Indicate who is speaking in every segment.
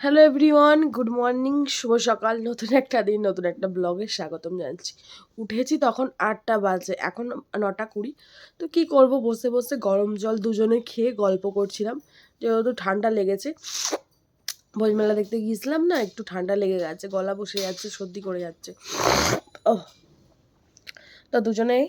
Speaker 1: Hello everyone good morning শুভ সকাল, নতুন একটা দিন, নতুন একটা ব্লগে স্বাগতম জানাচ্ছি। উঠেছি তখন আটটা বাজে, এখন নটা কুড়ি। তো কি করব, বসে বসে গরম জল দুজনে খেয়ে গল্প করছিলাম। যেহেতু ঠান্ডা লেগেছে, বইমেলা দেখতে গিয়েছিলাম না, একটু ঠান্ডা লেগে গেছে, গলা বসে যাচ্ছে, সর্দি করে যাচ্ছে। ও তো দুজনেই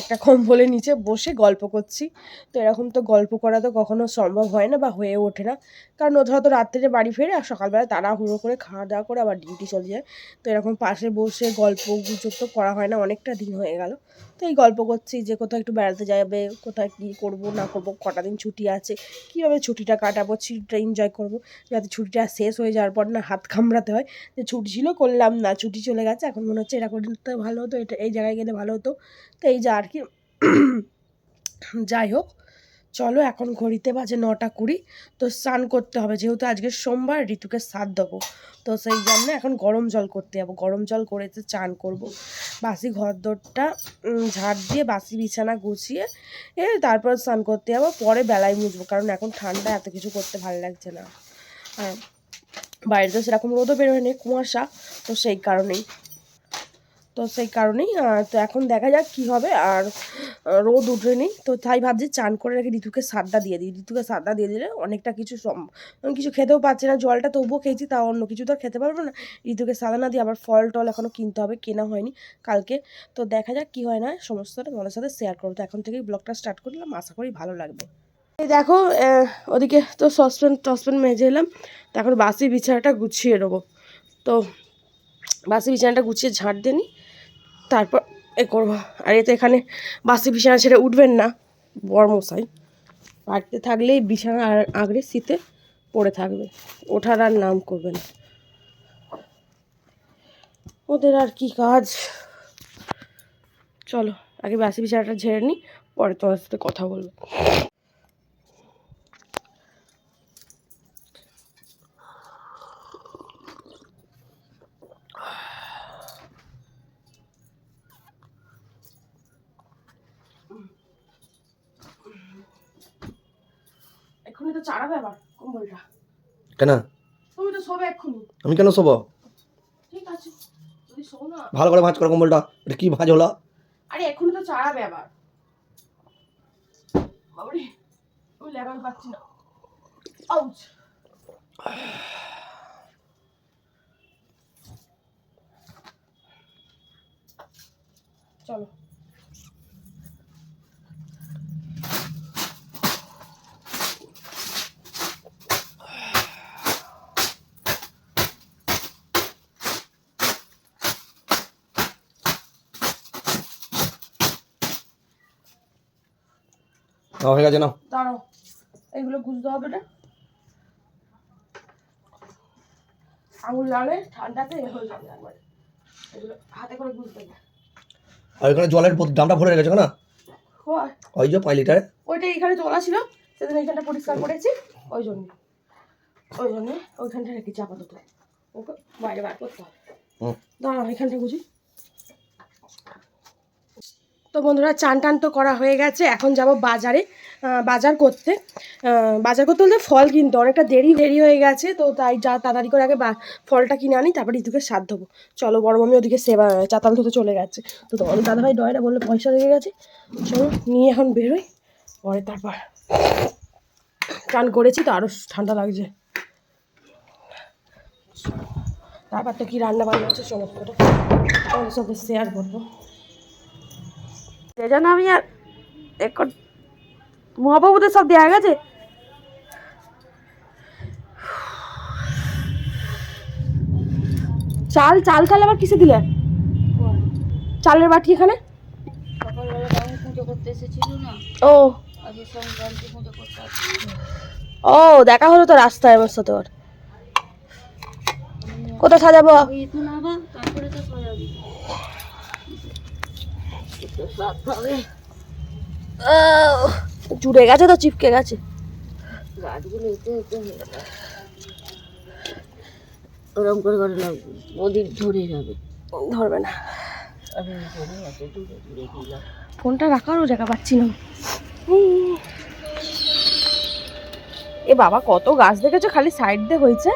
Speaker 1: একটা কম্বলের নিচে বসে গল্প করছি। তো এরকম তো গল্প করা তো কখনো সম্ভব হয় না বা হয়ে ওঠে না। কারণ ওরা হয়তো রাত্রে বাড়ি ফেরে আর সকালবেলা তাড়াহুড়ো করে খাওয়া দাওয়া করে আবার ডিউটি চলে যায়। তো এরকম পাশে বসে গল্প গুজব তো করা হয় না, অনেকটা দিন হয়ে গেল। তো এই গল্প করছি যে কোথাও একটু বেড়াতে যাবে কোথায় কী করব, না করব, কটা দিন ছুটি আছে, কীভাবে ছুটিটা কাটাবো ছুটিটা এনজয় করব, যাতে ছুটিটা শেষ হয়ে যাওয়ার পর না হাত কামড়াতে হয়। যে ছুটি ছিল করলাম না, ছুটি চলে গেছে, এখন মনে হচ্ছে করতে ভালো হতো, এটা, এই জায়গায় গেলে ভালো হতো। তো এই যা আর কি, যাই হোক, চলো এখন ঘড়িতে বাজে নটা কুড়ি, তো স্নান করতে হবে। যেহেতু আজকে সোমবার, ঋতুকে সাত দেবো। তো সেই জন্য এখন গরম জল করতে যাব। গরম জল করেতে চান করব। বাসি ঘর দোরটা ঝাড় দিয়ে, বাসি বিছানা গুছিয়ে, এ তারপর স্নান করতে যাব। পরে বেলায় মুছবো, কারণ এখন ঠান্ডা, এত কিছু করতে ভালো লাগছে না। আর বাইরে তো সেরকম রোদও বেরোয় নেই কুয়াশা, তো সেই কারণেই। তো সেই কারণেই তো এখন দেখা যাক কি হবে আর রোদ উঠেনি তো তাই ভাবছি চান করে রেখে ঋতুকে সাদা দিয়ে দিই। ঋতুকে সাদা দিয়ে দিলে অনেকটা কিছু কিছু খেতেও পাচ্ছি না, জলটা তবুও খেয়েছি তা অন্য কিছু তো খেতে পারব না। ঋতুকে সাদা না দিয়ে আবার ফল টল এখনও কিনতে হবে, কেনা হয়নি কালকে। তো দেখা যাক কি হয় না, সমস্তটা তোমাদের সাথে শেয়ার করব। তো এখন থেকেই ব্লগটা স্টার্ট করলাম, আশা করি ভালো লাগবে। এই দেখো ওদিকে তো সসপ্যান টসপ্যান মেজে এলাম, তো এখন বাসি বিছানাটা গুছিয়ে নেব। তো বাসি বিছানাটা গুছিয়ে ঝাঁট দিয়ে নিই। তারপর এ করব। আর এতে এখানে বাসি বিছানা ছেড়ে উঠবেন না বরমশাই বাড়িতে থাকলেই বিছানা আর আগড়ে শীতে পড়ে থাকবে। ওঠার আর নাম করবে না। ওদের আর কি কাজ? চলো, আগে বাসি বিছানাটা ঝেড়ে নিই পরে তোমার সাথে কথা বলব।
Speaker 2: কেন? আমি কেন শোবো? ভালো করে ভাঁজ করো কম্বলটা এটা কি ভাঁজ হলো?
Speaker 1: আরে এক্ষুনি তো চাড়াবে আবার। বাবারে লেগাতে পারছি না। আউচ। চলো।
Speaker 2: নাও হয়ে গেছে নাও।
Speaker 1: দাঁড়াও এগুলো গুছতে হবে না। আঙুল লালে ঠান্ডাতে হয়ে যাবে একবার। এগুলো হাতে করে গুছতে হবে।
Speaker 2: আর এখানে জলের ড্রামটা ভরে রেখেছো না ওই যে পাঁচ লিটারে
Speaker 1: ওইটা এখানে তোলা ছিল সেদিন এইখানটা পরিষ্কার করেছি ওই জন্য। ওই জন্য ওইখানটা রেখেছি আপাতত। ওকে বাইরে বার করতে হবে।
Speaker 2: হুম।
Speaker 1: দাঁড়াও এখানটা বুঝি তো বন্ধুরা চান টান তো করা হয়ে গেছে, এখন যাব বাজারে বাজার করতে। বাজার করতে বলতে ফল কিনতে, অনেকটা দেরি দেরি হয়ে গেছে, তো তাই যা তাড়াতাড়ি করে আগে ফলটা কিনে আনি, তারপর ঋতুকে সাধ দেবো চলো বড় মামি ওদিকে সেবা, চাতাল ধুতে চলে গেছে। তো তোমার দাদাভাই ডয়রা বললে, পয়সা লেগে গেছে। চলো নিয়ে এখন বেরোই, পরে তারপর চান করেছি, তো আরও ঠান্ডা লাগছে। তারপর তো কি রান্না বান্না হচ্ছে সমস্তটা তোমাদের সাথে শেয়ার করব। সে যেন আমি আর এখন মহাবাবুদের সব দেওয়া গেছে? চাল চাল চাল আবার কিসে দিলে? চালের বাটি এখানে?
Speaker 3: না।
Speaker 1: ও। ও দেখা হলো তো রাস্তায় আমার সাথে ওর কোথায় সাজাবো
Speaker 3: তো না বা তারপরে তো সজাবি তো সব হবে
Speaker 1: আহ, জুড়ে গেছে তো চিপকে গেছে।
Speaker 3: গাছগুলো এতে এতে ওরম করে করে লাগবে ওদিক ধরে যাবে।
Speaker 1: ধরবে না। ফোনটা রাখারও জায়গা পাচ্ছি না। এ বাবা কত গাছ দেখেছ? খালি সাইড দিয়ে হয়েছে।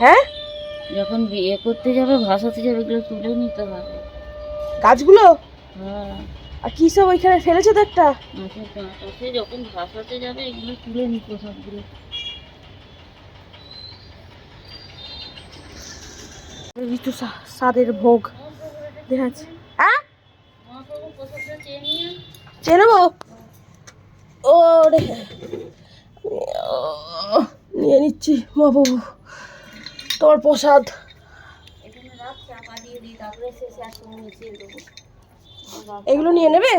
Speaker 1: হ্যাঁ?
Speaker 3: যখন বিয়ে করতে যাবে ভাসাতে যাবে এগুলো তুলে নিতে হবে।
Speaker 1: গাছগুলো?
Speaker 3: হ্যাঁ।
Speaker 1: আর কি সব ওইখানে ফেলেছে তো একটা?
Speaker 3: যখন ভাসাতে যাবে এগুলো তুলে নিতে সবগুলো।
Speaker 1: ঋতু সা- স্বাদের ভোগ। দেখাচ্ছে। হ্যাঁ?
Speaker 3: মহাপ্রভু
Speaker 1: ও রে নিয়ে নিচ্ছি বাবু তোমার প্রসাদ। এগুলো নিয়ে নেবে?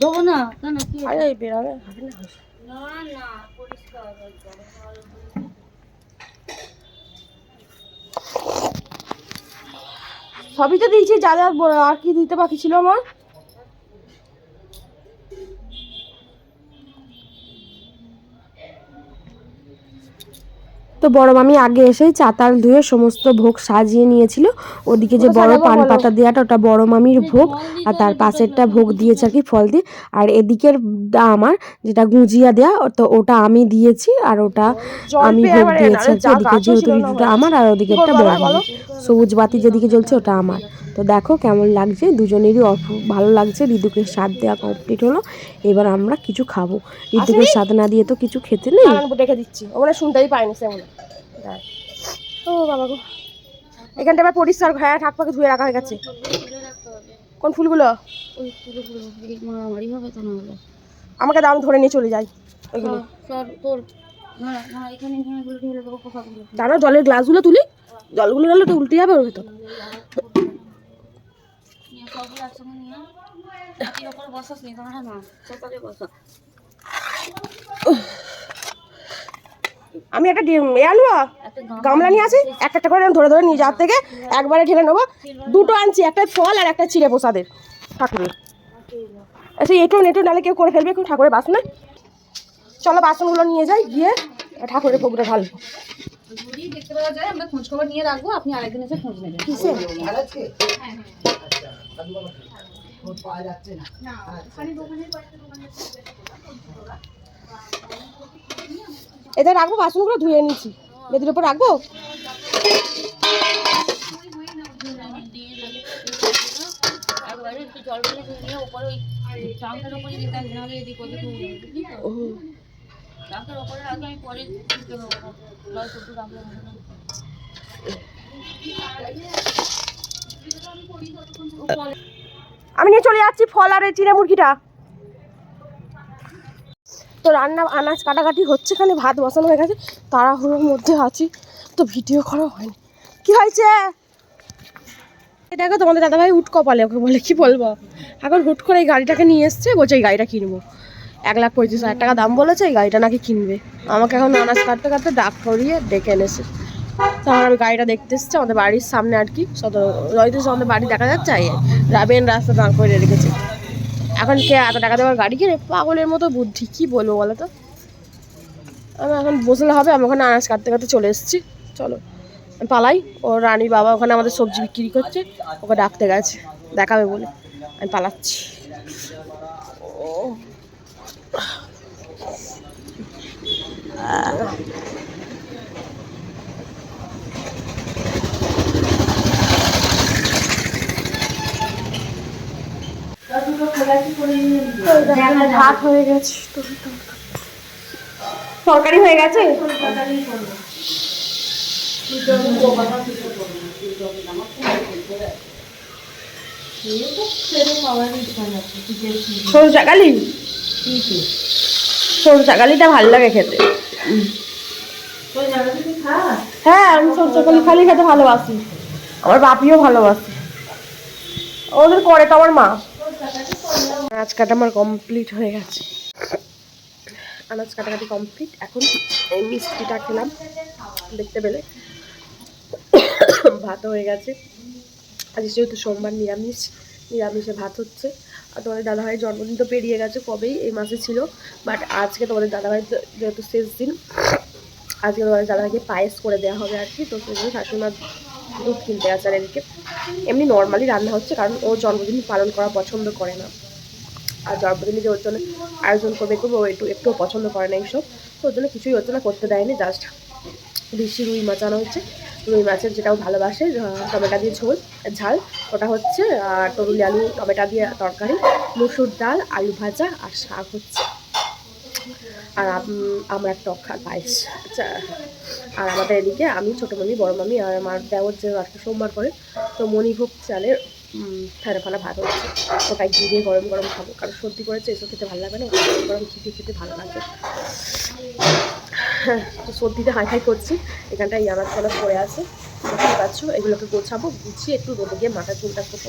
Speaker 3: দেবো না কেন কি?
Speaker 1: আরে বেরাবে হবে। না
Speaker 3: না না পরিষ্কার
Speaker 1: সবই তো দিয়েছি যা যা আর কি দিতে বাকি ছিল আমার? তো বড় মামি আগে এসেই চাতাল ধুয়ে সমস্ত ভোগ সাজিয়ে নিয়েছিল। ওদিকে যে বড় পান পাতা দেওয়াটা ওটা বড় মামির ভোগ। আর তার পাশেরটা ভোগ দিয়েছে আর কি ফল দিয়ে। আর এদিকের দা আমার যেটা গুঁজিয়া দেয়া তো ওটা আমি দিয়েছি আর ওটা আমি ভোগ দিয়েছি আর কি এদিকে যেহেতু আমার আর ওদিকে একটা বড় সবুজ বাতি যেদিকে জ্বলছে ওটা আমার। তো দেখো কেমন লাগছে। দুজনেরই অপু- ভালো লাগছে। ঋতুকে স্বাদ দেওয়া কমপ্লিট হলো। এবার আমরা কিছু খাব। ঋতুকে স্বাদ না দিয়ে তো কিছু খেতে নেই? দেখে দিচ্ছি। ওরা শুনতেই পাইনি সেমন ও বাবা গো। এখানটা আবার পরিষ্কার হ্যাঁ ঠাক পাকে ধুয়ে রাখা হয়ে গেছে। কোন ফুলগুলো? আমাকে দাও আমি ধরে নিয়ে চলে যাই। ওইগুলো
Speaker 3: সর তোর। না না এখানে এখানে এগুলো ঢেলে দেবো পোকাগুলো
Speaker 1: জানো জলের গ্লাসগুলো তুলি। জলগুলো গেলে তো উল্টে যাবে ওর ভেতর।
Speaker 3: সবগুলো একসঙ্গে নিয়ে হাতির ওপর বসাস নি তোমরা না সকালে বসা
Speaker 1: আমি একটা এ আনব গামলা নিয়ে আসি একটা একটা করে ধরে ধরে নিয়ে যাওয়ার থেকে একবারে ঢেলে নেব। দুটো আনছি একটা ফল আর একটা চিড়ে প্রসাদের ঠাকুরের। আচ্ছা এটো নেটো নালে কেউ করে ফেলবে কেউ ঠাকুরের বাসনে চলো বাসনগুলো নিয়ে যাই গিয়ে ঠাকুরের ভোগটা ঢালবো।
Speaker 4: যদি দেখতে পাওয়া যায় আমরা খোঁজ খবর নিয়ে রাখব আপনি আরেকদিন এসে খোঁজ নেবেন।
Speaker 1: এতে রাখব বাসনগুলো ধুয়ে নিচ্ছি বেদির উপর রাখব
Speaker 3: হয়ে পরে
Speaker 1: আমি নিয়ে চলে যাচ্ছি ফল আর চিড়ে মুরগিটা। তো রান্না আনাজ কাটাকাটি হচ্ছে এখানে, ভাত বসানো হয়ে গেছে, তাড়াহুড়োর মধ্যে আছি, তো ভিডিও করা হয়নি। কি হয়েছে? দেখো তোমাদের দাদাভাই উঠ কপালে ওকে বলে, কি বলব? এখন হুট করে এই গাড়িটাকে নিয়ে এসছে, বলছে এই গাড়িটা কিনবো। এক লাখ পঁয়ত্রিশ হাজার টাকা দাম বলেছে, এই গাড়িটা নাকি কিনবে। আমাকে এখন আনাজ কাটতে কাটতে ডাক করিয়ে ডেকে এনেছে। তো আমার আমি গাড়িটা দেখতে এসেছি, আমাদের বাড়ির সামনে আর কি। রয়তো আমাদের বাড়ি দেখা যাচ্ছে রাবেন রাস্তা দাঁড় করে রেখেছে। এখন কে এত টাকা দেওয়ার গাড়ি কিনে পাগলের মতো বুদ্ধি, কি বলব বলো তো? আমি এখন বসলে হবে, আমি ওখানে আনাজ কাটতে কাটতে চলে এসেছি। চলো পালাই, ও রানীর বাবা ওখানে আমাদের সবজি বিক্রি করছে, ওকে ডাকতে গেছে, দেখাবে বলে। আমি পালাচ্ছি। ও। ভাত হয়ে গেছে। সরু চাকালিটা ভালো লাগে খেতে। হ্যাঁ আমি সরু চাকালি খালি খেতে ভালোবাসি। আমার বাপিও ভালোবাসে। ওদের করে তো আমার মা। আনাজ কাটা আমার কমপ্লিট হয়ে গেছে। আনাজ কাটাকাটি কমপ্লিট এখন এই মিষ্টিটা খেলাম। দেখতে পেলে? ভাত হয়ে গেছে। আজ যেহেতু সোমবার নিরামিষ, নিরামিষে ভাত হচ্ছে। আর তোমাদের দাদাভাইয়ের জন্মদিন তো পেরিয়ে গেছে কবেই, এই মাসে ছিল। বাট আজকে তোমাদের দাদাভাই যেহেতু শেষ দিন, আজকে তোমাদের দাদাভাইকে পায়েস করে দেওয়া হবে আর কি। তো সেই জন্য মা দুধ কিনতে গেছে আর এদিকে। এমনি নর্মালি রান্না হচ্ছে, কারণ ও জন্মদিন পালন করা পছন্দ করে না। আর জন্মদিনে যে ওর জন্য আয়োজন করবে করব একটু, একটুও পছন্দ করে না এইসব। তো ওর জন্য কিছুই ওর জন্য করতে দেয়নি জাস্ট বেশি রুই মাছ আনা হচ্ছে। রুই মাছের যেটাও ভালোবাসে টমেটো দিয়ে ঝোল, ঝাল। ওটা হচ্ছে আর তরুলি আলু, টমেটো দিয়ে তরকারি, মুসুর ডাল, আলু ভাজা আর শাক হচ্ছে। আর আম- আমরা টক পায়েস। আচ্ছা আর আমাদের এদিকে আমি, ছোটো মামি, বড় মামি আর আমার দেওয়ার যে আজকে সোমবার করে, তো মণিভোগ চালের ফেনা ফানা ভাত হচ্ছে। ওটাই ঘি দিয়ে গরম গরম খাব। কারণ সর্দি করেছে, এসব খেতে ভালো লাগবে না। গরম গরম ঘি খেতে ভালো লাগবে হ্যাঁ তো সর্দিতে হাই হাই করছি। এখানটায় ইয়ানার চলা পড়ে আছে। দেখতে পাচ্ছ, এগুলোকে গোছাবো, গুছিয়ে একটু রোদে গিয়ে মাথার চুলটা হচ্ছে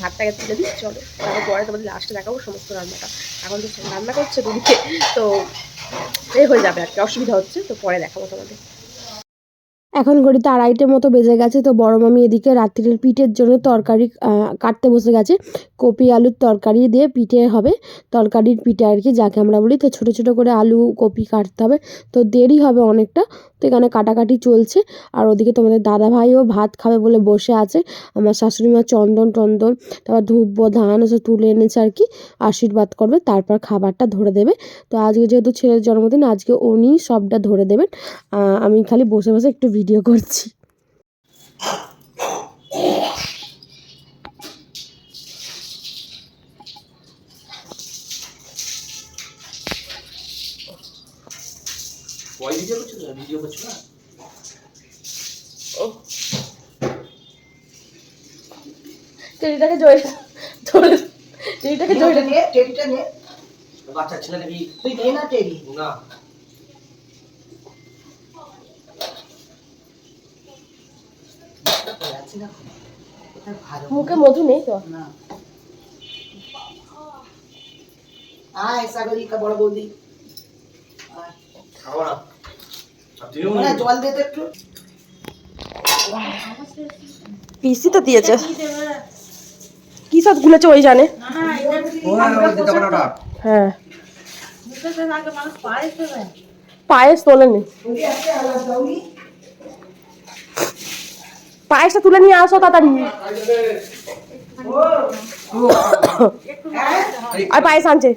Speaker 1: ভাতটাকে তুলে দিই, চলো। তারপর পরে তোমাদের লাস্টে দেখাবো সমস্ত রান্নাটা। এখন তো রান্না করছে দুদিকে, তো এ হয়ে যাবে আর কি, অসুবিধা হচ্ছে, তো পরে দেখাবো তোমাদের। এখন ঘড়িতে আড়াইটের মতো বেজে গেছে, তো বড় মামি এদিকে রাত্রির পিঠের জন্য তরকারি কাটতে বসে গেছে। কপি আলুর তরকারি দিয়ে পিঠে হবে, তরকারির পিঠে আর কি, যাকে আমরা বলি, তো ছোটো ছোটো করে আলু কপি কাটতে হবে। তো দেরি হবে অনেকটা, তো এখানে কাটাকাটি চলছে। আর ওদিকে তোমাদের দাদা ভাইও ভাত খাবে বলে বসে আছে, আমার শাশুড়ি মা চন্দন টন্দন, তারপর ধূপ ধান ওসব তুলে এনেছে আর কি, আশীর্বাদ করবে, তারপর খাবারটা ধরে দেবে। তো আজকে যেহেতু ছেলের জন্মদিন, আজকে উনি সবটা ধরে দেবেন। আমি খালি বসে বসে একটু ভিডিও
Speaker 2: ভিডিও করছ। না ভিডিও করছ না?
Speaker 1: টেরিটাকে জয় ধরে
Speaker 2: বাচ্চা ছেলে নাকি
Speaker 5: তুই নে না টেরি
Speaker 2: না।
Speaker 1: মুখে মধু নেই তো?
Speaker 5: না। আয় সাগরিকা বড় বৌদি। জল দে একটু।
Speaker 1: পিসি তো দিয়েছে। কি সব গুলেছে ওই জানে? হ্যাঁ। পায়েস তোলেনি
Speaker 5: বৌদি আছে আলাদা দাওনি
Speaker 1: পায়েসটা তুলে নিয়ে আসো তাড়াতাড়ি। আর পায়েস আনছে।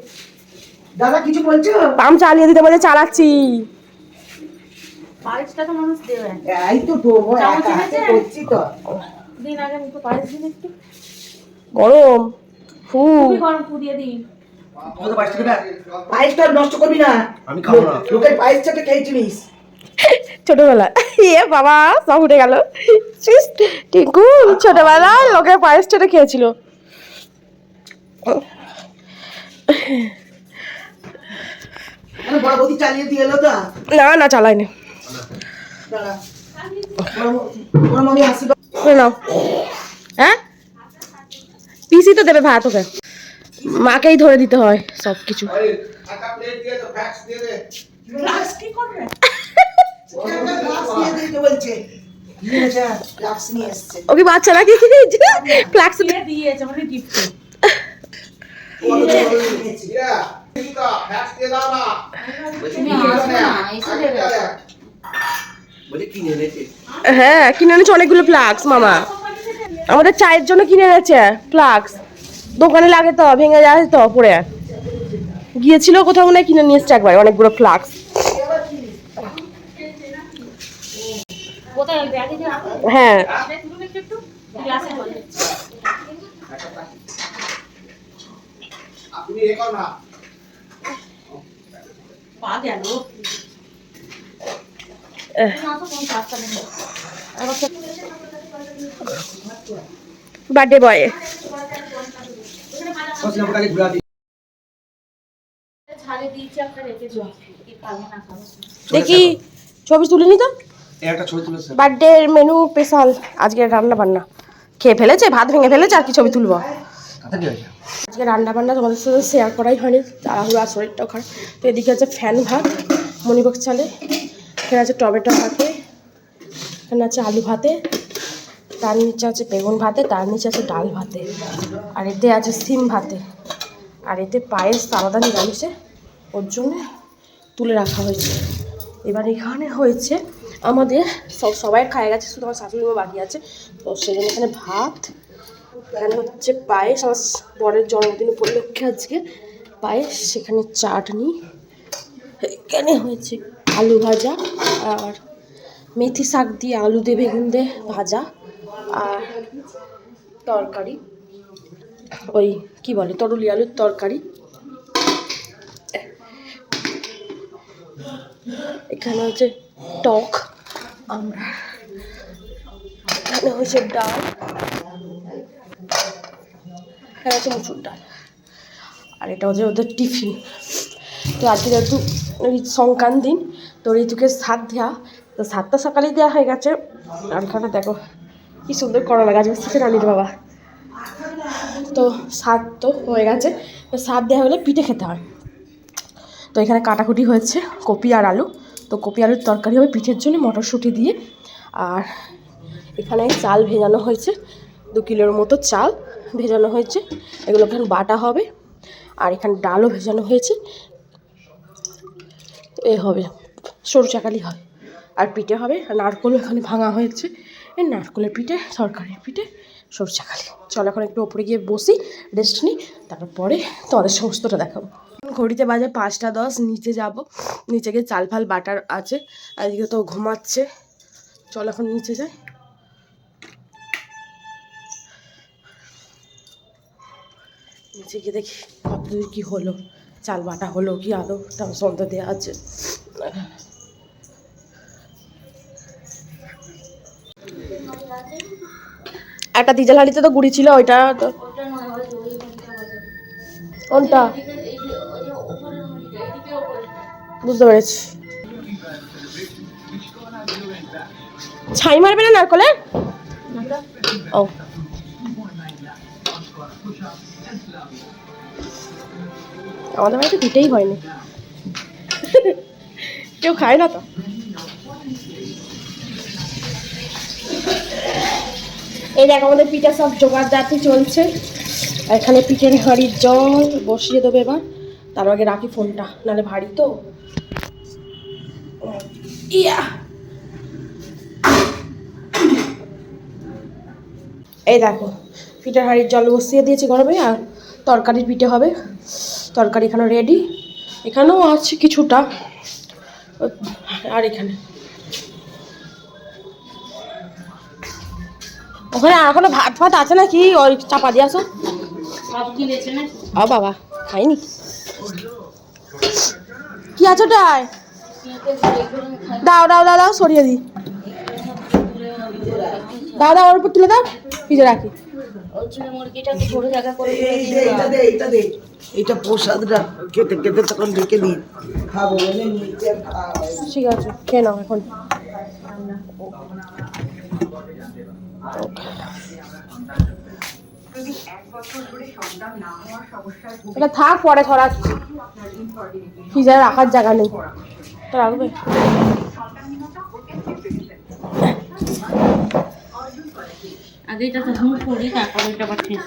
Speaker 5: দাদা কিছু বলছো?
Speaker 1: পাম্প চালিয়ে দিতে বলে চালাচ্ছি।
Speaker 3: পায়েসটা তো মানুষ দেবে।
Speaker 5: এই তো দেবো করছি তো।
Speaker 3: দিন আগে মুখে পায়েস দিন একটু।
Speaker 1: গরম। ফু।
Speaker 3: দিন
Speaker 5: পায়েসটা নষ্ট করবি না।
Speaker 2: আমি খাব না।
Speaker 5: লোকের পায়েস চাটে খেয়েছিলিস।
Speaker 1: ছোটবেলা। এ বাবা সব উঠে গেল। টিঙ্কু ছোটবেলায় লোকে পায়েস ছেড়ে খেয়েছিল।
Speaker 5: বড় বৌদি চালিয়ে দিয়ে এলো তো?
Speaker 1: না না চালাইনি হ্যাঁ? পিসি তো দেবে ভাত ওকে। মাকেই ধরে দিতে হয় সব কিছু
Speaker 5: গ্লাস নিয়ে দিতে বলছে নিয়ে যা গ্লাস নিয়ে এসছে
Speaker 1: ও কি নাকি ফ্লাক্স
Speaker 3: দিয়েছে। মানে গিফট
Speaker 1: হ্যাঁ কিনে এনেছে অনেকগুলো ফ্লাক্স মামা। আমাদের চায়ের জন্য কিনে এনেছে ফ্লাক্স দোকানে লাগে তো ভেঙে যায় তো পরে গিয়েছিল কোথাও মনে কিনে নিয়েছে একবার অনেকগুলো ফ্লাক্স
Speaker 3: কোথায় ওই ব্যাগে যে রাখো
Speaker 1: হ্যাঁ
Speaker 3: তুলুন একটু একটু গ্লাসে জল দিচ্ছি। পা গেল
Speaker 1: এহ,
Speaker 3: না তো কোন পাঁচটা নেই
Speaker 1: বার্থডে বয়
Speaker 2: সসনা পটাকে ঘুরা দিই
Speaker 3: ছাড়ে দিয়েছি একটা রেখেছো কি খাবে না খাবে
Speaker 1: দেখি ছবি তুলে নি তো? বার্থডে মেনু স্পেশাল আজকে রান্না বান্না খেয়ে ফেলেছে ভাত ভেঙে ফেলেছে আর কি ছবি তুলবো। আজকে রান্না বান্না তোমাদের সাথে শেয়ার করাই হয়নি তাড়াহুড়ো আর শরীরটাও খারাপ। তো এদিকে আছে ফ্যান ভাত মণিভোগ চালে এখানে আছে টমেটো ভাতে এখানে আছে আলু ভাতে তার নিচে আছে বেগুন ভাতে তার নিচে আছে ডাল ভাতে আর এতে আছে সিম ভাতে। আর এতে পায়েস আলাদা নিরামিষে ওর জন্য তুলে রাখা হয়েছে। এবার এখানে হয়েছে আমাদের সব সবাই খায় গেছে, শুধু আমার শাশুড়ি মা বাকি আছে। তো সেজন্য এখানে ভাত, এখানে হচ্ছে পায়েস, আমার বরের জন্মদিন উপলক্ষে আজকে পায়েস, সেখানে চাটনি, এখানে হয়েছে আলু ভাজা আর মেথি শাক দিয়ে আলু দিয়ে বেগুন দিয়ে ভাজা আর তরকারি। ওই কি বলে, তরুলি আলুর তরকারি। এখানে হচ্ছে টক। আমরা এখানে ডাল। এখানে হচ্ছে মুসুর ডাল। আর এটা হচ্ছে ওদের টিফিন। তো আজকে যেহেতু ওই সংক্রান্ত দিন, তো ঋতুকে সাত দেওয়া তো সাতটা সকালেই দেওয়া হয়ে গেছে। আর এখানে দেখো, কি সুন্দর করলা গাছ বসতেছে রানীর বাবা? তো সাত তো হয়ে গেছে। তো সাত দেওয়া হলে পিঠে খেতে হয়। তো এখানে কাটাকুটি হয়েছে, কপি আর আলু। তো কপি আলুর তরকারি হবে পিঠের জন্য, মটরশুঁটি দিয়ে। আর এখানে চাল ভেজানো হয়েছে, দু কিলোর মতো চাল ভেজানো হয়েছে। এগুলো এখানে বাটা হবে, আর এখানে ডালও ভেজানো হয়েছে। এ হবে, সরু চাকালি হবে আর পিঠে হবে, নারকলও এখানে ভাঙা হয়েছে। এই নারকলের পিঠে, তরকারির পিঠে। সরু চাকালি চল এখন একটু ওপরে গিয়ে বসি রেস্ট নিই তারপরে তোমাদের সমস্তটা দেখাবো। ঘড়িতে বাজে পাঁচটা দশ, নিচে যাব। নিচে গিয়ে চাল ফাল, বাটার আছে আজকে তো ঘুমাচ্ছে। চল এখন নিচে যাই। নিচে গিয়ে দেখি কত দূর কী হলো, চাল, বাটা হলো কি আদৌ তার সন্ধ্যা দেওয়া আছে। একটা ডিজেল হাঁড়িতে তো গুড়ি ছিল, ওইটা তো। কোনটা? বুঝতে পেরেছি। ছাই মারবে না নারকলে? ও। আমাদের বাড়িতে পিঠেই হয়নি। কেউ খায় না তো? এই দেখ, আমাদের পিঠা সব জোগাড় জাতি চলছে। এখানে পিঠের হাঁড়ির জল বসিয়ে দেবে এবার। তার আগে রাখি ফোনটা, নাহলে ভারী তো। ইয়া। এই দেখো, পিঠের হাঁড়ির জল বসিয়ে দিয়েছি গরমে, আর তরকারির পিঠে হবে। তরকারি এখানে রেডি এখানেও আছে কিছুটা। আর এখানে ওখানে আর এখনও ভাত ফাত আছে না কি ওই চাপা দিয়ে আসো। ও বাবা খাইনি। কি আছে ওটায়? দাও দাও দাও দাও সরিয়ে দিই। দাও দাও ওর উপর তুলে দাও পিজে রাখি।
Speaker 5: দে দে প্রসাদটা তখন দিই। খাব।
Speaker 1: ঠিক আছে খেয়ে নাও এখন। এটা থাক পরে ছড়াচ্ছি ফ্রিজারে রাখার জায়গা নেই। তো রাখবে।
Speaker 3: আগে এটা তো হুম করি তারপরে এটা আবার শেষ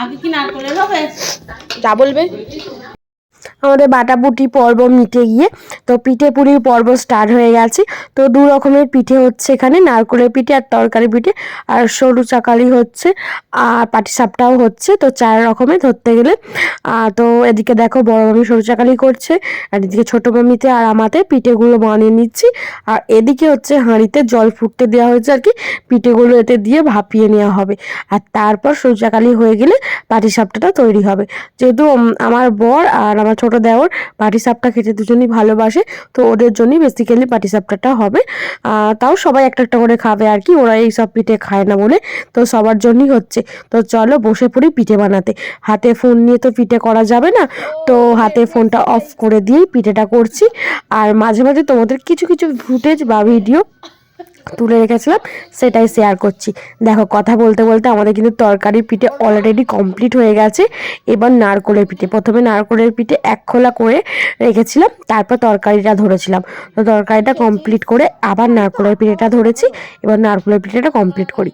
Speaker 3: আগে কি নারকলের হবে?
Speaker 1: যা বলবে। আমাদের বাটাবুটি পর্ব মিটে গিয়ে তো পিঠে পুরির পর্ব স্টার্ট হয়ে গেছে। তো দু রকমের পিঠে হচ্ছে এখানে, নারকলের পিঠে আর তরকারি পিঠে। আর সরু চাকালি হচ্ছে, আর পাটিসাপটাও হচ্ছে। তো চার রকমের ধরতে গেলে। তো এদিকে দেখো বড় মামি সরু চাকালি করছে, আর এদিকে ছোট মামিতে আর আমাতে পিঠেগুলো বানিয়ে নিচ্ছি। আর এদিকে হচ্ছে হাঁড়িতে জল ফুটতে দেওয়া হয়েছে আর কি, পিঠেগুলো এতে দিয়ে ভাপিয়ে নেওয়া হবে। আর তারপর সরু চাকালি হয়ে গেলে পাটিসাপটাটা তৈরি হবে। যেহেতু আমার বর আর আমার ছোট দেওর পাটিসাপটা খেতে দুজনই ভালোবাসে, তো ওদের জন্যই বেসিক্যালি পাটিসাপটাটা হবে। তাও সবাই একটা একটা করে খাবে আর কি, ওরা এই সব পিঠে খায় না বলে, তো সবার জন্যই হচ্ছে। তো চলো বসে পড়ি পিঠে বানাতে। হাতে ফোন নিয়ে তো পিঠে করা যাবে না, তো হাতে ফোনটা অফ করে দিয়েই পিঠেটা করছি। আর মাঝে মাঝে তোমাদের কিছু কিছু ফুটেজ বা ভিডিও তুলে রেখেছিলাম, সেটাই শেয়ার করছি। দেখো, কথা বলতে বলতে আমাদের কিন্তু তরকারির পিঠে অলরেডি কমপ্লিট হয়ে গেছে। এবার নারকলের পিঠে, প্রথমে নারকলের পিঠে এক খোলা করে রেখেছিলাম, তারপর তরকারিটা ধরেছিলাম। তো তরকারিটা কমপ্লিট করে আবার নারকলের পিঠেটা ধরেছি, এবার নারকলের পিঠেটা কমপ্লিট করি,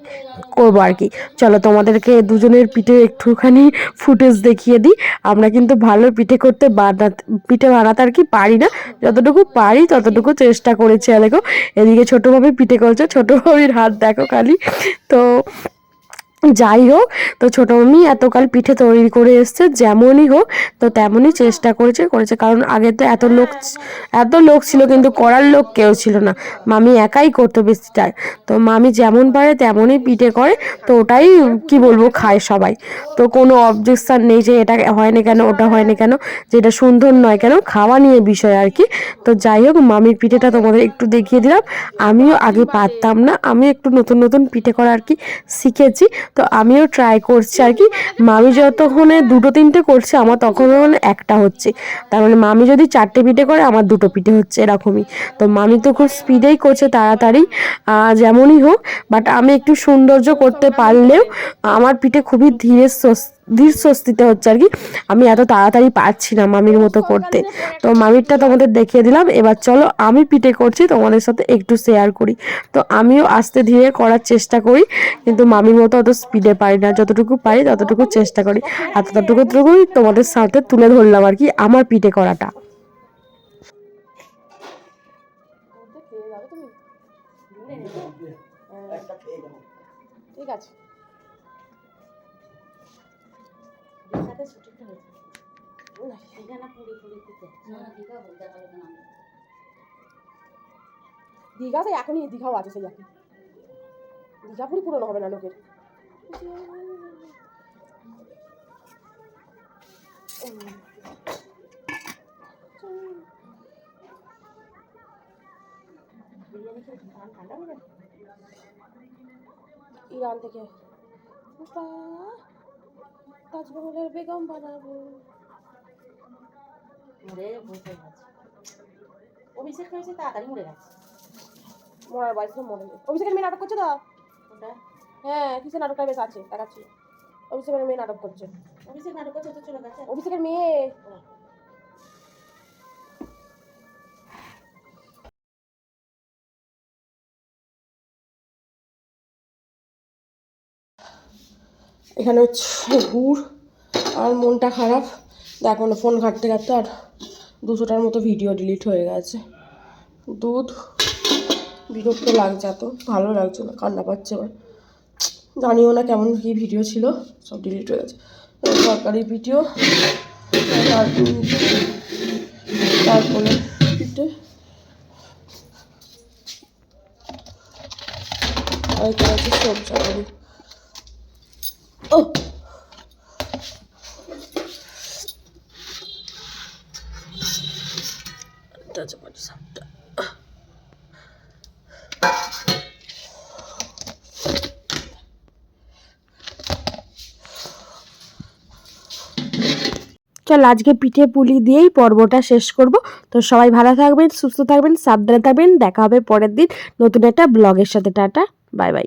Speaker 1: করব আর কি। চলো, তোমাদেরকে দুজনের পিঠে একটুখানি ফুটেজ দেখিয়ে দিই। আমরা কিন্তু ভালো পিঠে করতে বানাতে, পিঠে বানাতে আর কি পারি না। যতটুকু পারি ততটুকু চেষ্টা করেছি দেখো, এদিকে ছোটোভাবে পিঠে
Speaker 6: করছে ছোট মামির হাত দেখো খালি। তো যাই হোক, তো ছোটো মামি এতকাল পিঠে তৈরি করে এসছে, যেমনই হোক, তো তেমনই চেষ্টা করেছে করেছে। কারণ আগে তো এত লোক এত লোক ছিল কিন্তু করার লোক কেউ ছিল না। মামি একাই করতো বেশিটা তো মামি যেমন পারে তেমনই পিঠে করে, তো ওটাই কি বলব, খায় সবাই। তো কোনো অবজেকশন নেই যে এটা হয় না কেন, ওটা হয় না কেন যেটা সুন্দর নয় কেন, খাওয়া নিয়ে বিষয় আর কি। তো যাই হোক মামির পিঠেটা তোমাদের একটু দেখিয়ে দিলাম। আমিও আগে পারতাম না আমি একটু নতুন নতুন পিঠে করা আর কি শিখেছি। তো আমিও ট্রাই করছি আর কি। মামি যতক্ষণে দুটো তিনটে করছে, আমার তখন মানে একটা হচ্ছে। তার মানে মামি যদি চারটে পিঠে করে, আমার দুটো পিঠে হচ্ছে এরকমই। তো মামি তো খুব স্পিডেই করছে তাড়াতাড়ি যেমনই হোক। বাট আমি একটু সৌন্দর্য করতে পারলেও, আমার পিঠে খুবই ধীরে ধীর স্বস্তিতে হচ্ছে আর কি। আমি এত তাড়াতাড়ি পারছি না মামির মতো করতে। তো মামিরটা তোমাদের দেখিয়ে দিলাম। এবার চলো আমি পিঠে করছি তোমাদের সাথে একটু শেয়ার করি। তো আমিও আস্তে ধীরে করার চেষ্টা করি কিন্তু মামির মতো অত স্পিডে পারি না। যতটুকু পারি ততটুকু চেষ্টা করি। আর ততটুকু টুকুই তোমাদের সাথে তুলে ধরলাম আর কি আমার পিঠে করাটা। ঠিক আছে। দীঘা তো এখনই দীঘাও আছে সেই একই। দীঘা পুরি পুরনো হবে না লোকের। ইরান থেকে। তাজমহলের বেগম বানাবো।
Speaker 3: মরে বসে গেছে। অভিষেক হয়েছে তাড়াতাড়ি গেছে।
Speaker 6: মরার মরে অভিষেকের মেয়ে নাটক করছে তো?
Speaker 3: ওটা
Speaker 6: হ্যাঁ নাটকটা বেশ আছে দেখাচ্ছি। অভিষেকের মেয়ে নাটক করছে।
Speaker 3: অভিষেক নাটক করছে তো চলে গেছে।
Speaker 6: অভিষেকের মেয়ে? এখানে হচ্ছে গুড় আর মনটা খারাপ। দেখো না ফোন ঘাঁটতে ঘাঁটতে আর দুশোটার মতো ভিডিও ডিলিট হয়ে গেছে। দুধ বিরক্ত লাগছে এত, ভালো লাগছে না, কান্না পাচ্ছে এবার জানিও না কেমন কী ভিডিও ছিল, সব ডিলিট হয়ে গেছে। সরকারি ভিডিও তারপরে হচ্ছে সবজি ও! এটা হচ্ছে পাটি সাপটা চল, আজকে পিঠে পুলি দিয়েই পর্বটা শেষ করব। তো সবাই ভালো থাকবেন, সুস্থ থাকবেন, সাবধানে থাকবেন। দেখা হবে পরের দিন নতুন একটা ব্লগের সাথে। Tata, bye bye.